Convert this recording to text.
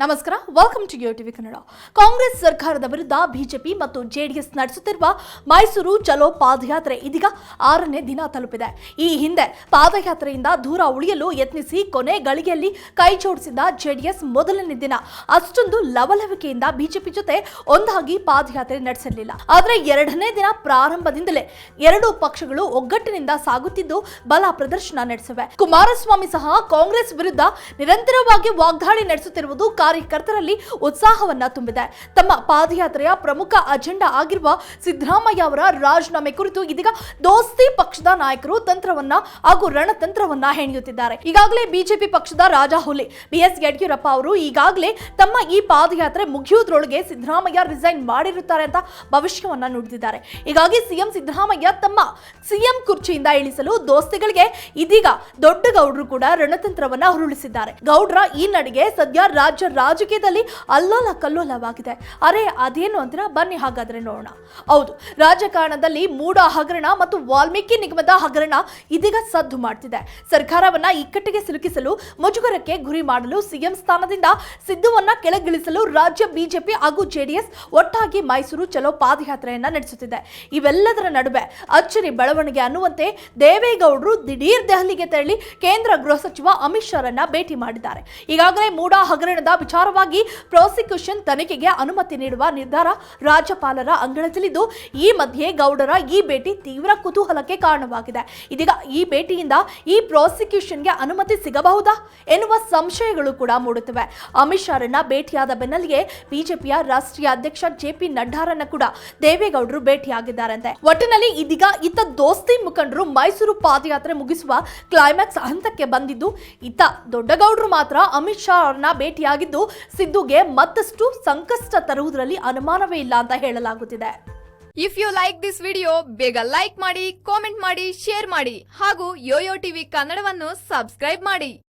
ನಮಸ್ಕಾರ welcome to Yo TV Kannada Congress ಸರ್ಕಾರದ ವಿರುದ್ಧ ಬಿಜೆಪಿ ಮತ್ತು ಜೆಡಿಎಸ್ ನಡೆಸುತ್ತಿರುವ ಮೈಸೂರು ಚಲೋ ಪಾದಯಾತ್ರೆ ಇದೀಗ ಆರನೇ ದಿನ ತಲುಪಿದೆ. ಈ ಹಿಂದೆ ಪಾದಯಾತ್ರೆಯಿಂದ ದೂರ ಉಳಿಯಲು ಯತ್ನಿಸಿ ಕೊನೆ ಗಳಿಗೆಯಲ್ಲಿ ಕೈ ಜೋಡಿಸಿದ ಜೆಡಿಎಸ್ ಮೊದಲನೇ ದಿನ. ಅಷ್ಟೊಂದು ಲವಲವಿಕೆಯಿಂದ ಬಿಜೆಪಿ ಜೊತೆ ಒಂದಾಗಿ ಪಾದಯಾತ್ರೆ ನಡೆಸಿರಲಿಲ್ಲ ಆದರೆ ಎರಡನೇ ದಿನ ಪ್ರಾರಂಭದಿಂದಲೇ ಎರಡು ಪಕ್ಷಗಳು ಒಗ್ಗಟ್ಟಿನಿಂದ ಸಾಗುತ್ತಿದ್ದು ಬಲ ಪ್ರದರ್ಶನ ನಡೆಸಿವೆ. ಕುಮಾರಸ್ವಾಮಿ ಸಹ ಕಾಂಗ್ರೆಸ್ ವಿರುದ್ಧ ನಿರಂತರವಾಗಿ ವಾಗ್ದಾಳಿ ನಡೆಸುತ್ತಿರುವುದು ಕಾರ್ಯಕರ್ತರಲ್ಲಿ ಉತ್ಸಾಹವನ್ನ ತುಂಬಿದೆ. ತಮ್ಮ ಪಾದಯಾತ್ರೆಯ ಪ್ರಮುಖ ಅಜೆಂಡಾ ಆಗಿರುವ ಸಿದ್ದರಾಮಯ್ಯ ಅವರ ರಾಜೀನಾಮೆ ಕುರಿತು ಇದೀಗ ದೋಸ್ತಿ ಪಕ್ಷದ ನಾಯಕರು ತಂತ್ರವನ್ನ ಹಾಗೂ ರಣತಂತ್ರವನ್ನ ಹೆಣೆಯುತ್ತಿದ್ದಾರೆ. ಈಗಾಗಲೇ ಬಿಜೆಪಿ ಪಕ್ಷದ ರಾಜಾಹುಲಿ ಬಿಎಸ್ ಯಡಿಯೂರಪ್ಪ ಅವರು ಈಗಾಗಲೇ ತಮ್ಮ ಈ ಪಾದಯಾತ್ರೆ ಮುಗಿಯುವುದರೊಳಗೆ ಸಿದ್ದರಾಮಯ್ಯ ರಿಸೈನ್ ಮಾಡಿರುತ್ತಾರೆ ಅಂತ ಭವಿಷ್ಯವನ್ನ ನುಡಿದಿದ್ದಾರೆ. ಹೀಗಾಗಿ ಸಿಎಂ ಸಿದ್ದರಾಮಯ್ಯ ತಮ್ಮ ಸಿಎಂ ಕುರ್ಚಿಯಿಂದ ಇಳಿಸಲು ದೋಸ್ತಿಗಳಿಗೆ ಇದೀಗ ದೊಡ್ಡ ಗೌಡ್ರು ಕೂಡ ರಣತಂತ್ರವನ್ನ ಹುರುಳಿಸಿದ್ದಾರೆ ಗೌಡ್ರ ಈ ನಡೆಗೆ ಸದ್ಯ ರಾಜ್ಯ ರಾಜಕೀಯದಲ್ಲಿ ಅಲ್ಲೋಲ ಕಲ್ಲೋಲವಾಗಿದೆ. ಅರೆ, ಅದೇನು ಅಂತೀರಾ? ಬನ್ನಿ ಹಾಗಾದ್ರೆ ನೋಡೋಣ. ಹೌದು, ರಾಜಕಾರಣದಲ್ಲಿ ಮೂಡ ಹಗರಣ ಮತ್ತು ವಾಲ್ಮೀಕಿ ನಿಗಮದ ಹಗರಣ ಇದೀಗ ಸದ್ದು ಮಾಡ್ತಿದೆ. ಸರ್ಕಾರವನ್ನ ಇಕ್ಕಟ್ಟಿಗೆ ಸಿಲುಕಿಸಲು, ಮುಜುಗರಕ್ಕೆ ಗುರಿ ಮಾಡಲು, ಸಿಎಂ ಸ್ಥಾನದಿಂದ ಸಿದ್ದುವನ್ನ ಕೆಳಗಿಳಿಸಲು ರಾಜ್ಯ ಬಿಜೆಪಿ ಹಾಗೂ ಜೆಡಿಎಸ್ ಒಟ್ಟಾಗಿ ಮೈಸೂರು ಚಲೋ ಪಾದಯಾತ್ರೆಯನ್ನ ನಡೆಸುತ್ತಿದೆ. ಇವೆಲ್ಲದರ ನಡುವೆ ಅಚ್ಚರಿ ಬೆಳವಣಿಗೆ ಅನ್ನುವಂತೆ ದೇವೇಗೌಡರು ದಿಢೀರ್ ದೆಹಲಿಗೆ ತೆರಳಿ ಕೇಂದ್ರ ಗೃಹ ಸಚಿವ ಅಮಿತ್ ಶಾರನ್ನ ಭೇಟಿ ಮಾಡಿದ್ದಾರೆ. ಈಗಾಗಲೇ ಮೂಡ ಹಗರಣದ ವಿಚಾರವಾಗಿ ಪ್ರಾಸಿಕ್ಯೂಷನ್ ತನಿಖೆಗೆ ಅನುಮತಿ ನೀಡುವ ನಿರ್ಧಾರ ರಾಜ್ಯಪಾಲರ ಅಂಗಳದಲ್ಲಿದ್ದು, ಈ ಮಧ್ಯೆ ಗೌಡರ ಈ ಭೇಟಿ ತೀವ್ರ ಕುತೂಹಲಕ್ಕೆ ಕಾರಣವಾಗಿದೆ. ಇದೀಗ ಈ ಭೇಟಿಯಿಂದ ಈ ಪ್ರಾಸಿಕ್ಯೂಷನ್ಗೆ ಅನುಮತಿ ಸಿಗಬಹುದಾ ಎನ್ನುವ ಸಂಶಯಗಳು ಕೂಡ ಮೂಡುತ್ತಿವೆ. ಅಮಿತ್ ಶಾರನ್ನ ಭೇಟಿಯಾದ ಬೆನ್ನಲ್ಲಿಗೆ ಬಿಜೆಪಿಯ ರಾಷ್ಟ್ರೀಯ ಅಧ್ಯಕ್ಷ ಜೆ ಪಿ ನಡ್ಡಾರನ್ನ ಕೂಡ ದೇವೇಗೌಡರು ಭೇಟಿಯಾಗಿದ್ದಾರಂತೆ. ಒಟ್ಟಿನಲ್ಲಿ ಇದೀಗ ಇತ್ತ ದೋಸ್ತಿ ಮುಖಂಡರು ಮೈಸೂರು ಪಾದಯಾತ್ರೆ ಮುಗಿಸುವ ಕ್ಲೈಮ್ಯಾಕ್ಸ್ ಹಂತಕ್ಕೆ ಬಂದಿದ್ದು, ಇತ್ತ ದೊಡ್ಡಗೌಡರು ಮಾತ್ರ ಅಮಿತ್ ಶಾ ಅವರನ್ನ ಭೇಟಿಯಾಗಿದ್ದು ಸಿದ್ದುಗೆ ಮತ್ತಷ್ಟು ಸಂಕಷ್ಟ ತರುವುದರಲ್ಲಿ ಅನುಮಾನವೇ ಇಲ್ಲ ಅಂತ ಹೇಳಲಾಗುತ್ತಿದೆ. If you like this video ಬೇಗ ಲೈಕ್ ಮಾಡಿ ಕಾಮೆಂಟ್ ಮಾಡಿ ಶೇರ್ ಮಾಡಿ ಹಾಗೂ ಯೋಯೋ ಟಿವಿ ಕನ್ನಡವನ್ನು ಸಬ್ಸ್ಕ್ರೈಬ್ ಮಾಡಿ.